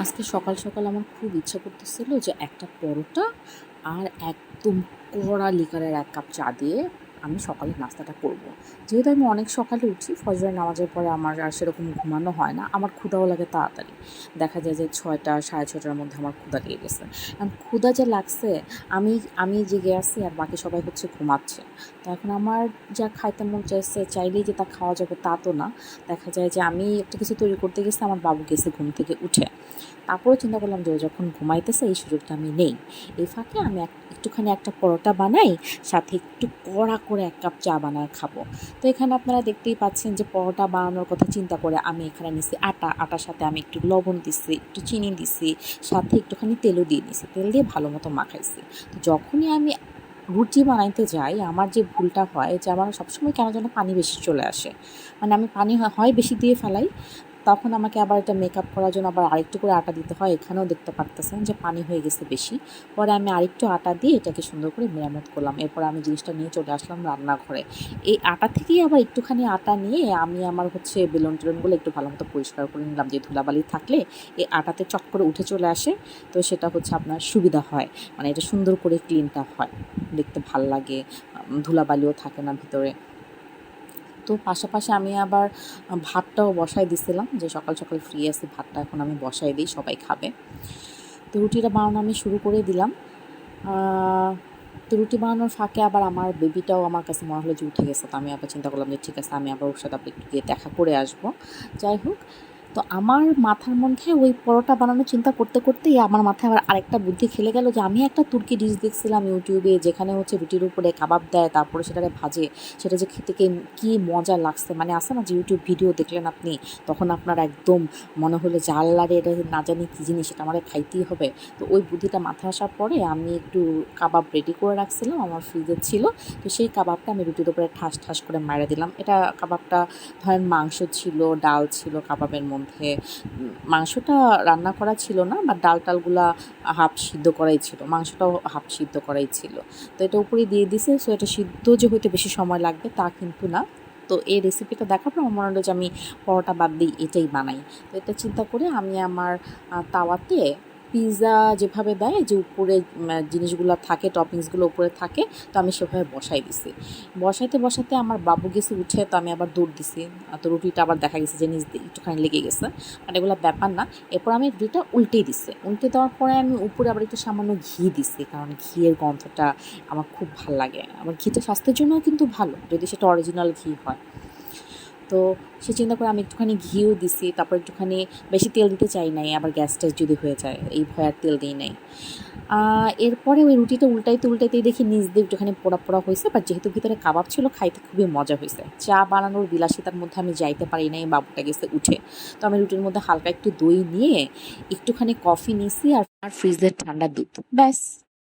আজকে সকাল সকাল আমার খুব ইচ্ছা করতেছিল যে একটা পরোটা আর একদম কড়া লিকারের এক কাপ চা দিয়ে আমি সকালে নাস্তাটা করব। যেহেতু আমি অনেক সকালে উঠি, ফজরের নামাজের পরে আমার আর সেরকম ঘুমানো হয় না, আমার ক্ষুদাও লাগে তাড়াতাড়ি। দেখা যায় যে ছয়টা, সাড়ে ছটার মধ্যে আমার ক্ষুদা লেগে গেছে। কারণ ক্ষুধা যে লাগছে, আমি আমি জেগে আছি আর বাকি সবাই হচ্ছে ঘুমাচ্ছে। তো এখন আমার যা খাইতে মন চাইছে, চাইলেই যে তা খাওয়া যাবে তা তো না। দেখা যায় যে আমি একটা কিছু তৈরি করতে গেছি, আমার বাবু গেছে ঘুম থেকে উঠে। তারপরে চিন্তা করলাম যে ও যখন ঘুমাইতেছে, এই সুযোগটা আমি নেই। এই ফাঁকে আমি এক- একটুখানি একটা পরোটা বানাই, সাথে একটু কড়া করে এক কাপ চা বানায় খাব। তো এখানে আপনারা দেখতেই পাচ্ছেন যে পরোটা বানানোর কথা চিন্তা করে আমি এখানে নিছি আটা। আটার সাথে আমি একটু লবণ দিছি, একটু চিনি দিছি, সাথে একটুখানি তেলও দিয়ে দিছি তেল দিয়ে ভালো মতো মাখাইছি। তো যখনই আমি রুটি বানাইতে যাই, আমার যে ভুলটা হয় যে আমার সবসময় কেন যেন পানি বেশি চলে আসে। মানে আমি পানি হয় বেশি দিয়ে ফেলাই তখন আমাকে আবার এটা মেকআপ করার জন্য আবার আরেকটু করে আটা দিতে হয়। এখানেও দেখতে পারতেছেন যে পানি হয়ে গেছে বেশি। পরে আমি আরেকটু আটা দিয়ে এটাকে সুন্দর করে মেরামত করলাম। এরপর আমি জিনিসটা নিয়ে চলে আসলাম রান্নাঘরে। এই আটা থেকেই আবার একটুখানি আটা নিয়ে আমি আমার হচ্ছে বেলুন টেলুনগুলো একটু ভালো মতো পরিষ্কার করে নিলাম। যে ধুলাবালি থাকলে এই আটাতে চক করে উঠে চলে আসে। তো সেটা হচ্ছে আপনার সুবিধা হয়। মানে এটা সুন্দর করে ক্লিনটা হয়। দেখতে ভালো লাগে। ধুলাবালিও থাকে না ভিতরে। তো পাশাপাশি আমি আবার ভাতটাও বসায় দিছিলাম যে সকাল সকাল ফ্রি আছি, ভাতটা এখন আমি বসাই দিই, সবাই খাবে। তো রুটিটা বানানো আমি শুরু করে দিলাম। তো রুটি বানানোর ফাঁকে আবার আমার বেবিটাও আমার কাছে মনে হলো যে উঠে গেছে, তো আমি আবার চিন্তা করলাম যে ঠিক আছে, আমি আবার ওর সাথে আবার একটু গিয়ে দেখা করে আসব। যাই হোক তো আমার মাথার মধ্যে ওই পরোটা বানানোর চিন্তা করতে করতেই আমার মাথায় আবার আরেকটা বুদ্ধি খেলে গেল যে আমি একটা তুর্কি ডিশ দেখছিলাম ইউটিউবে যেখানে হচ্ছে রুটির উপরে কাবাব দেয়, তারপরে সেটাকে ভাজে, সেটা যে খেতে কি, কী মজা লাগছে। মানে আসে না যে ইউটিউব ভিডিও দেখলেন আপনি, তখন আপনার একদম মনে হলো যে আল্লাহরে এটা না জানি কী জিনিস, এটা আমার খাইতেই হবে। তো ওই বুদ্ধিটা মাথায় আসার পরে আমি একটু কাবাব রেডি করে রাখছিলাম, আমার ফ্রিজে ছিল। তো সেই কাবাবটা আমি রুটির উপরে ঠাস ঠাস করে মারা দিলাম। এটা কাবাবটা ধরেন মাংস ছিল, ডাল ছিল, কাবাবের মধ্যে। উম, মাংসটা রান্না করা ছিল না বা ডাল টালগুলা হাফ সিদ্ধ করাই ছিল মাংসটাও হাফ সিদ্ধ করাই ছিল। তো এটা উপরে দিয়ে দিছে সো এটা সিদ্ধ যে হইতে বেশি সময় লাগবে তা কিন্তু না। তো এই রেসিপিটা দেখার পর আমার মনে হলো যে আমি পরোটা বাদ দিই এটাই বানাই। তো এটা চিন্তা করে আমি আমার তাওয়াতে পিৎজা যেভাবে দেয় যে উপরে জিনিসগুলো থাকে, টপিংসগুলো উপরে থাকে, তো আমি সেভাবে বসাই দিছি। বসাইতে বসাতে আমার বাবু গেছে উঠে, তো আমি আবার দৌড় দিছি। তো রুটিটা আবার দেখা গেছে যে দিয়ে একটুখানি লেগে গেছে। আর এগুলো ব্যাপার না। এরপর আমি রুটিটা উল্টেই দিছি। উল্টে দেওয়ার পরে আমি উপরে আবার একটু সামান্য ঘি দিছি, কারণ ঘিয়ের গন্ধটা আমার খুব ভালো লাগে। আমার ঘিটা স্বাস্থ্যের জন্যও কিন্তু ভালো, যদি সেটা অরিজিনাল ঘি হয়। তো সে চিন্তা করে আমি একটুখানি ঘিও দিছি, তারপর একটুখানি বেশি তেল দিতে চাই নাই, আবার গ্যাস ট্যাস যদি হয়ে যায়, এই ভয় আর তেল দিই নাই। এরপরে ওই রুটিটা উল্টাইতে উল্টাইতেই দেখি নিজ দিয়ে একটুখানি পোড়া পোড়া হয়েছে বাট যেহেতু ভিতরে কাবাব ছিল, খাইতে খুবই মজা হয়েছে। চা বানানোর বিলাসিতার মধ্যে আমি যাইতে পারি নাই, বাবুটা গেছে উঠে। তো আমি রুটির মধ্যে হালকা একটু দই নিয়ে একটুখানি কফি নিছি আর ফ্রিজের ঠান্ডা দুধ। ব্যাস।